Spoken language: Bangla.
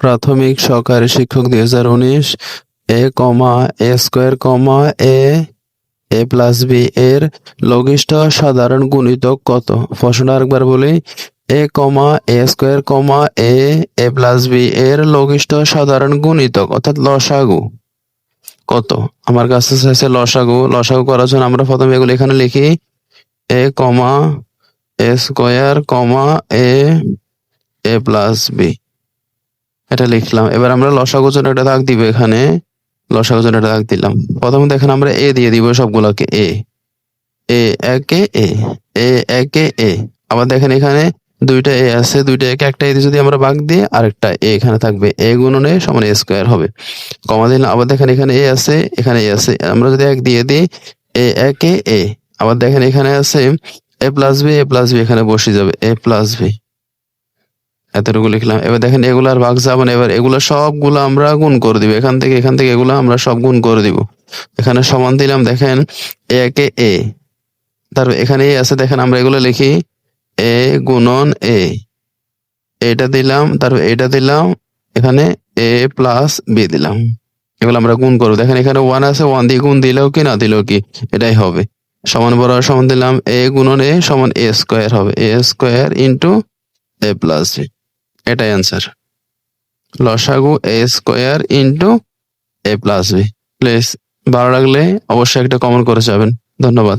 প্রাথমিক সহকারী শিক্ষক দুই হাজার উনিশ, A comma, A square comma, A A plus B এর লঘিষ্ঠ সাধারণ গুণিতক কত? প্রশ্নটা আরেকবার বলি। A comma, A square comma, A A plus B এর লঘিষ্ঠ সাধারণ গুণিতক অর্থাৎ লসাগু কত? আমার কাছে চাইছে লসাগু। লসাগু করার জন্য আমরা প্রথমে এগুলো এখানে লিখি। A comma, A square comma, A A plus B. এটা লিখলাম। এবার আমরা লসাগুর জন্য একটা দাগ দিব এখানে। লসাগুর জন্য একটা দাগ দিলাম। প্রথমে দেখেন আমরা এ দিয়ে দিব সবগুলোকে। এ এ একে এ এ একে এ আবার দেখেন এখানে দুইটা এ আছে। দুইটা একে একটা এ যদি আমরা ভাগ দিই, আরেকটা এ এখানে থাকবে। এ গুণন সমান এ স্কোয়ার হবে। কমা দিলাম। আবার দেখেন এখানে এ আছে, এখানে এ আছে। আমরা যদি এক দিয়ে দিই এ একে এ আবার দেখেন এখানে আছে A plus B A plus B এখানে বসে যাবে। এ প্লাস বি এতটুকু লিখলাম। এবার দেখেন, এগুলার ভাগ যাবে না এবার এগুলো সবগুলো আমরা গুণ করে দিব। এখান থেকে এখান থেকে এগুলো আমরা সব গুণ করে দিব। এখানে সমান দিলাম, দেখেন, এ কে এ। তারপর এখানে এ আছে, দেখেন, আমরা এগুলো লিখি, এ গুণন এ। এটা দিলাম, তারপর এটা দিলাম, এখানে এ প্লাস বি দিলাম। এগুলো আমরা গুণ করব। দেখেন, এখানে ওয়ান আছে, ওয়ান দিয়ে গুণ দিলেও কি, না দিলেও কি, এটাই হবে। সমান বরাবর সমান দিলাম, এ গুণন এ সমান এ স্কোয়ার হবে। A square into A plus B. এটাই অ্যান্সার লসাগু A square into A plus B please ভালো লাগলে অবশ্যই একটা কমেন্ট করে যাবেন। ধন্যবাদ।